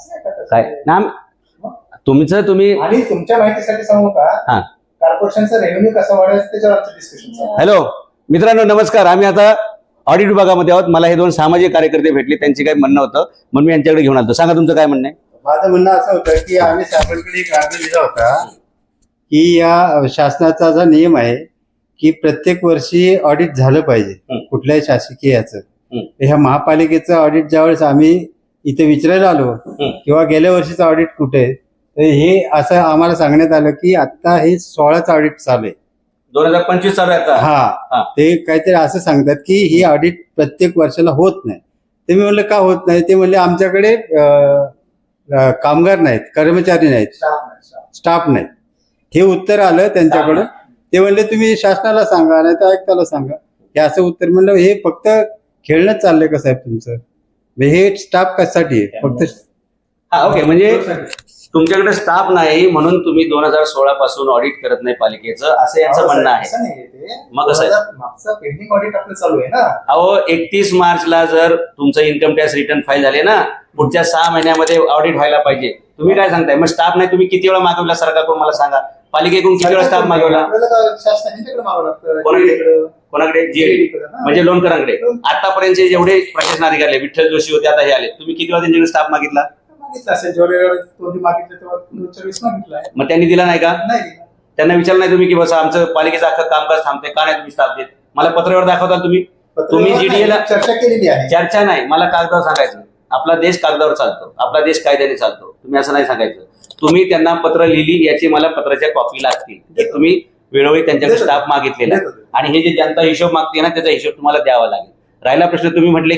काय? ना तुमचं तुम्ही? आणि तुमच्या माहितीसाठी सांगू का? हा. कॉर्पोरेशनचा रेव्हेन्यू कसा वाढवायचा त्याच्यावर आमचं डिस्कशन हॅलो मित्रांनो नमस्कार. आम्ही आता ऑडिट विभागामध्ये आहोत. मला हे दोन सामाजिक कार्यकर्ते भेटले. त्यांचे काही म्हणणं होतं. म्हणून मी यांच्याकडे घेऊन आलो सांगा तुमचं काय म्हणणं आहे? माझं म्हणणं असं होतं की आम्ही साहेबांकडे एक अर्ज दिला होता की या शासनाचा जो नियम आहे की प्रत्येक वर्षी ऑडिट झालं पाहिजे हं. कुठल्याही शासकीय याचं हं. ह्या महापालिकेचं ऑडिट ज्यावेळेस आम्ही इथे विचारायला आलो. किंवा गेल्या वर्षीचं ऑडिट कुठे? आहे, तर हे असं आम्हाला सांगण्यात आलं की आता हे सोळाचं ऑडिट चालू आहे. दोन हजार पंचवीस चालू आहे आता? हा. ते काहीतरी असं सांगतात की ही ऑडिट प्रत्येक वर्षाला होत नाही. ते मी म्हणलं का होत नाही? ते म्हणले आमच्याकडे कामगार नाहीत कर्मचारी नाहीत. स्टाफ नाही हे उत्तर आलं त्यांच्याकडून. ते म्हणले तुम्ही शासनाला सांगा नाही तर आयुक्ताला सांगा. हे असं उत्तर म्हणलं हे फक्त खेळणंच चाललंय का साहेब तुमचं? हे स्टाफ कशासाठी आहे? फक्त हा ओके म्हणजे तुमच्याकडे स्टाफ नाही म्हणून तुम्ही दोन हजार सोळा पासून ऑडिट करत नाही पालिकेचं असं यांचं म्हणणं आहे. असं नाही ते. मग कसं आहे? मागचं पेंडिंग ऑडिट आपलं चालू आहे ना. अहो एकतीस मार्चला जर तुमचं इन्कम टॅक्स रिटर्न फाईल झाले ना पुढच्या सहा महिन्यामध्ये ऑडिट व्हायला पाहिजे. तुम्ही काय सांगताय? मग स्टाफ नाही तुम्ही किती वेळा मागवला सरकारकडून मला सांगा. पालिकेकडून किती वेळा स्टाफ मागवला कोणाकडे? जी. म्हणजे लोणकरांकडे. आतापर्यंत जेवढे प्रशासन अधिकारी आले विठ्ठल जोशी होते आता हे आले. तुम्ही किती वेळा त्यांच्याकडे स्टाफ मागितला? मग त्यांनी दिला नाही का. त्यांना विचारलं नाही तुम्ही की बस आमचं पालिकेचं अख्खं कामकाज थांबते का नाही तुम्ही स्टाफ देत? मला पत्रावर दाखवता तुम्ही? तुम्ही पत्रावर GDA ला नाही, चर्चा केलेली आहे. चर्चा नाही. मला कागदावर सांगायचं. आपला देश कागदावर चालतो. आपला देश कायद्याने चालतो. तुम्ही असं नाही सांगायचं. तुम्ही त्यांना पत्र लिहिली याची मला पत्राच्या कॉपी लागतील की तुम्ही वेळोवेळी त्यांच्याकडे. स्टाफ मागितलेला. आणि हे जे जनता हिशोब मागते ना त्याचा हिशोब तुम्हाला द्यावा लागेल राहिला प्रश्न तुम्ही म्हटले